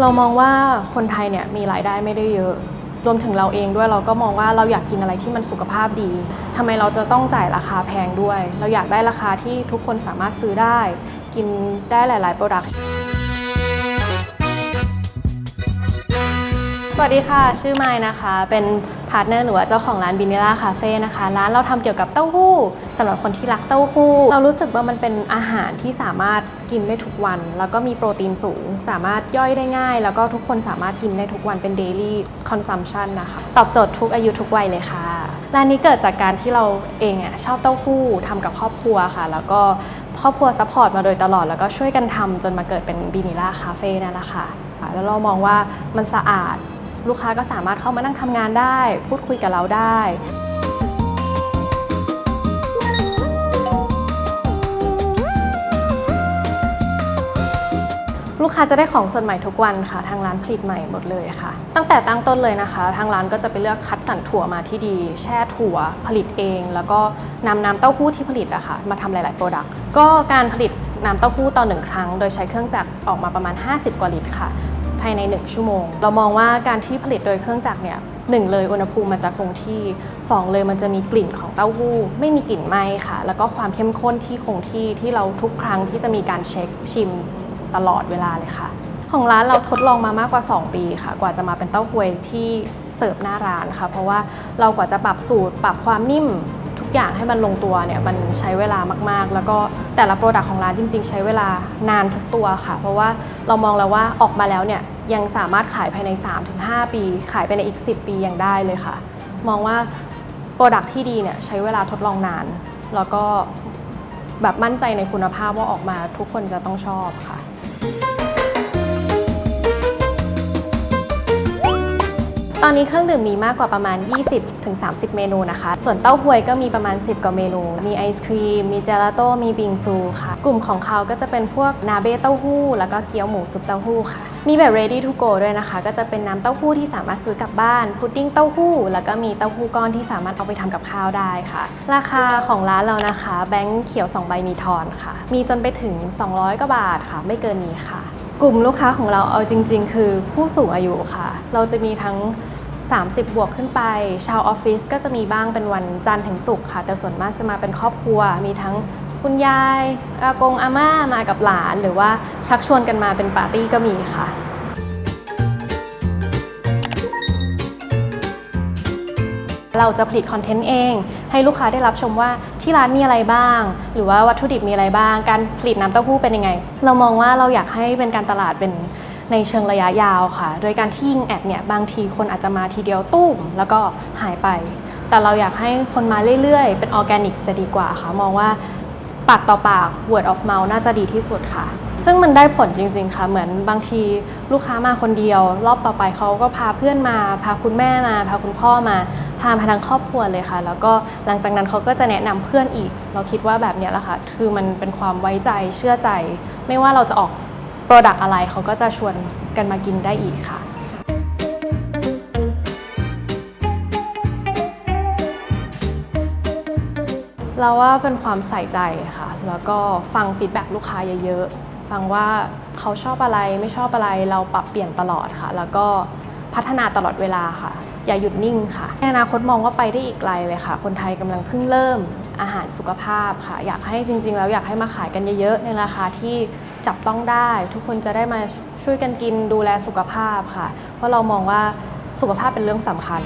เรามองว่าคนไทยเนี่ยมีรายได้ไม่ได้เยอะ รวมถึงเราเองด้วยเราก็มองว่าเราอยากกินอะไรที่มันสุขภาพดีทำไมเราจะต้องจ่ายราคาแพงด้วย เราอยากได้ราคาที่ทุกคนสามารถซื้อได้ กินได้หลาย ๆ โปรดักต์สวัสดีค่ะ ชื่อไมนะคะ เป็น พาร์ทเนอร์หรือว่าเจ้าของร้านบินิล่าคาเฟ่นะคะ ร้านเราทำเกี่ยวกับเต้าหู้สำหรับคนที่รักเต้าหู้ เรารู้สึกว่ามันเป็นอาหารที่สามารถกินได้ทุกวัน แล้วก็มีโปรตีนสูง สามารถย่อยได้ง่าย แล้วก็ทุกคนสามารถกินได้ทุกวันเป็น daily consumption นะคะ ตอบโจทย์ทุกอายุทุกวัยเลยค่ะ ร้านนี้เกิดจากการที่เราเองอะชอบเต้าหู้ทำกับครอบครัวค่ะ แล้วก็ครอบครัวซัพพอร์ตมาโดยตลอด แล้วก็ช่วยกันทำจนมาเกิดเป็นบินิล่าคาเฟ่นั่นแหละค่ะแล้วเรามองว่ามันสะอาด ลูกค้าก็สามารถเข้ามานั่งทำงานได้ พูดคุยกับเราได้ ลูกค้าจะได้ของสดใหม่ทุกวันค่ะ ทางร้านผลิตใหม่หมดเลยค่ะ ตั้งแต่ตั้งต้นเลยนะคะ ทางร้านก็จะไปเลือกคัดสรรถั่วมาที่ดี แช่ถั่วผลิตเอง แล้วก็นำน้ำเต้าหู้ที่ผลิตอะค่ะมาทำหลาย ๆ โปรดักต์ก็การผลิตน้ำเต้าหู้ต่อหนึ่งครั้ง โดยใช้เครื่องจักรออกมาประมาณ 50 กว่าลิตรค่ะ ภายใน 1 ชั่วโมง เรามองว่าการที่ผลิตโดยเครื่องจักรเนี่ยหนึ่งเลยอุณหภูมิมันจะคงที่สองเลยมันจะมีกลิ่นของเต้าหู้ ไม่มีกลิ่นไหม้ค่ะ แล้วก็ความเข้มข้นที่คงที่ที่เราทุกครั้งที่จะมีการเช็คชิมตลอดเวลาเลยค่ะ ของร้านเราทดลองมามากกว่า 2 ปีค่ะ กว่าจะมาเป็นเต้าหวยที่เสิร์ฟหน้าร้านค่ะ เพราะว่าเรากว่าจะปรับสูตร ปรับความนิ่ม กอย่างให้มันลงตัวเนี่ยมันใช้เวลามากๆ แล้วก็แต่ละโปรดักต์ของร้านจริง ๆ ใช้เวลานานทุกตัวค่ะ เพราะว่าเรามองแล้วว่าออกมาแล้วเนี่ยยังสามารถขายภายใน 3-5 ปี ขายไปในอีก 10 ปียังได้เลยค่ะ มองว่าโปรดักต์ที่ดีเนี่ยใช้เวลาทดลองนาน แล้วก็แบบมั่นใจในคุณภาพว่าออกมาทุกคนจะต้องชอบค่ะ ตอนนี้เครื่องดื่มมีมากกว่าประมาณ 20-30 เมนูนะคะ ส่วนเต้าหวยก็มีประมาณ 10 กว่าเมนู มีไอศครีม มีเจลาโต้ มีบิงซูค่ะ กลุ่มของเขาก็จะเป็นพวกนาเบ้เต้าหู้ แล้วก็เกี๊ยวหมูซุปเต้าหู้ค่ะ มีแบบ ready to go ด้วยนะคะ ก็จะเป็นน้ำเต้าหู้ที่สามารถซื้อกลับบ้าน พุดดิ้งเต้าหู้ แล้วก็มีเต้าหู้ก้อนที่สามารถเอาไปทำกับข้าวได้ค่ะ ราคาของร้านเรานะคะ แบงค์เขียว 2 ใบมีทอนค่ะ มีจนไปถึง 200กว่าบาทค่ะ ไม่เกินนี้ค่ะ กลุ่มลูกค้าของเราเอาจริง ๆ คือผู้สูงอายุค่ะ เราจะมีทั้ง 30 บวกขึ้นไป ชาวออฟฟิศก็จะมีบ้างเป็นวันจันทร์ถึงศุกร์ค่ะ แต่ส่วนมากจะมาเป็นครอบครัว มีทั้งคุณยายอากงอาม่ามากับหลาน หรือว่าชักชวนกันมาเป็นปาร์ตี้ก็มีค่ะ เราจะผลิตคอนเทนต์เอง ให้ลูกค้าได้รับชมว่า ที่ร้านมีอะไรบ้าง หรือว่าวัตถุดิบมีอะไรบ้าง การผลิตน้ำเต้าหู้เป็นยังไง เรามองว่าเราอยากให้เป็นการตลาดเป็นในเชิงระยะยาวค่ะ โดยการที่ยิงแอดเนี่ยบางทีคนอาจจะมาทีเดียวตุ้มแล้วก็หายไป แต่เราอยากให้คนมาเรื่อยๆ เป็นออร์แกนิกจะดีกว่าค่ะ มองว่าปากต่อปาก word of mouth น่าจะดีที่สุดค่ะ ซึ่งมันได้ผลจริง ๆ ค่ะ เหมือนบางทีลูกค้ามาคนเดียว รอบต่อไปเขาก็พาเพื่อนมา พาคุณแม่มา พาคุณพ่อมา พามาทั้งครอบครัวเลยค่ะ แล้วก็หลังจากนั้นเขาก็จะแนะนำเพื่อนอีก เราคิดว่าแบบนี้แหละค่ะ คือมันเป็นความไว้ใจเชื่อใจ ไม่ว่าเราจะออกโปรดักต์อะไรเขาก็จะชวนกันมากินได้อีกค่ะเราว่าเป็นความใส่ใจค่ะ แล้วก็ฟังฟีดแบ็ลูกค้าเยอะๆ ฟังว่าเขาชอบอะไรไม่ชอบอะไรเราปรับเปลี่ยนตลอดค่ะ แล้วก็พัฒนาตลอดเวลาค่ะ อย่าหยุดนิ่งค่ะในอนาคตมองว่าไปได้อีกไกลเลยค่ะ คนไทยกำลังเพิ่งเริ่มอาหารสุขภาพค่ะ อยากให้จริง ๆ แล้วอยากให้มาขายกันเยอะๆในราคาที่จับต้องได้ ทุกคนจะได้มาช่วยกันกินดูแลสุขภาพค่ะ เพราะเรามองว่าสุขภาพเป็นเรื่องสำคัญ